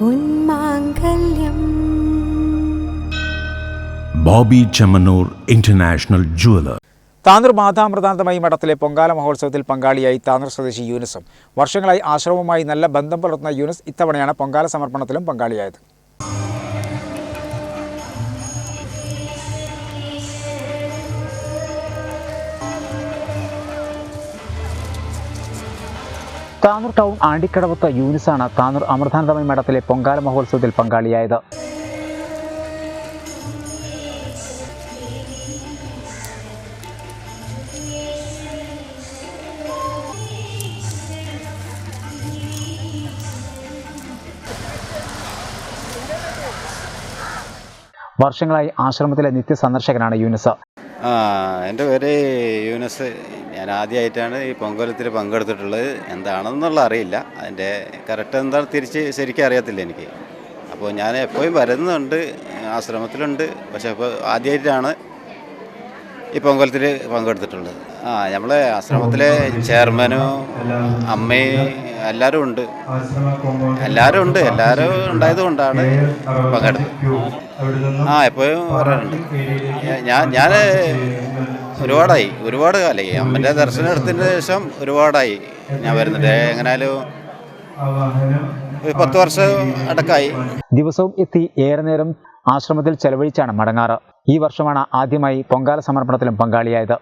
പൊന്മാങ്കല്യം Bobby Chemmanur international jeweller. Tanur മാതാമൃതാന്തമായി മഠത്തിലെ പൊങ്കാല മഹോത്സവത്തിൽ പങ്കാളിയായി താനൂർ സ്വദേശി യൂനിസും. വർഷങ്ങളായി ആശ്രമവുമായി നല്ല ബന്ധം പുലർത്തുന്ന യൂനിസ് ഇത്തവണയാണ് പൊങ്കാല സമർപ്പണത്തിലും പങ്കാളിയായത്. താനൂർ ടൗൺ ആണ്ടിക്കടവത്ത് യൂനിസാണ് താനൂർ അമൃതാനന്ദമയ മഠത്തിലെ പൊങ്കാല മഹോത്സവത്തിൽ പങ്കാളിയായത്. വർഷങ്ങളായി ആശ്രമത്തിലെ നിത്യ സന്ദർശകനാണ് യൂനിസ്. ആ എന്റെ പേര് യൂനസ്. ഞാൻ ആദ്യമായിട്ടാണ് ഈ പൊങ്കലത്തിൽ പങ്കെടുത്തിട്ടുള്ളത്. എന്താണെന്നുള്ള അറിയില്ല. അതിന്റെ കറക്റ്റ് എന്താണ് തിരിച്ച് ശരിക്കും അറിയത്തില്ല എനിക്ക്. അപ്പോൾ ഞാൻ എപ്പോഴും വരുന്നുണ്ട് ആശ്രമത്തിലുണ്ട്. പക്ഷേ അപ്പോൾ ആദ്യമായിട്ടാണ് ഈ പൊങ്കലത്തിൽ പങ്കെടുത്തിട്ടുള്ളത്. ആ നമ്മളെ ആശ്രമത്തിലെ ചെയർമാനും അമ്മയും എല്ലാവരും ഉണ്ട്. എല്ലാവരും ഉണ്ട്. എല്ലാവരും ഉണ്ടായത് കൊണ്ടാണ് പങ്കെടുത്തത്. ആ എപ്പോഴും വരാറുണ്ട് ഞാൻ ഞാൻ ഒരുപാടായി. ഒരുപാട് കാലമായി. അമ്മന്റെ ദർശനം എടുത്തതിന് ശേഷം ഒരുപാടായി ഞാൻ വരുന്നുണ്ട് എങ്ങനെയാലും പത്ത് വർഷം അടക്കായി. ദിവസവും എത്തി ഏറെ നേരം ആശ്രമത്തിൽ ചെലവഴിച്ചാണ് മടങ്ങാറ്. ഈ വർഷമാണ് ആദ്യമായി പൊങ്കാല സമർപ്പണത്തിലും പങ്കാളിയായത്.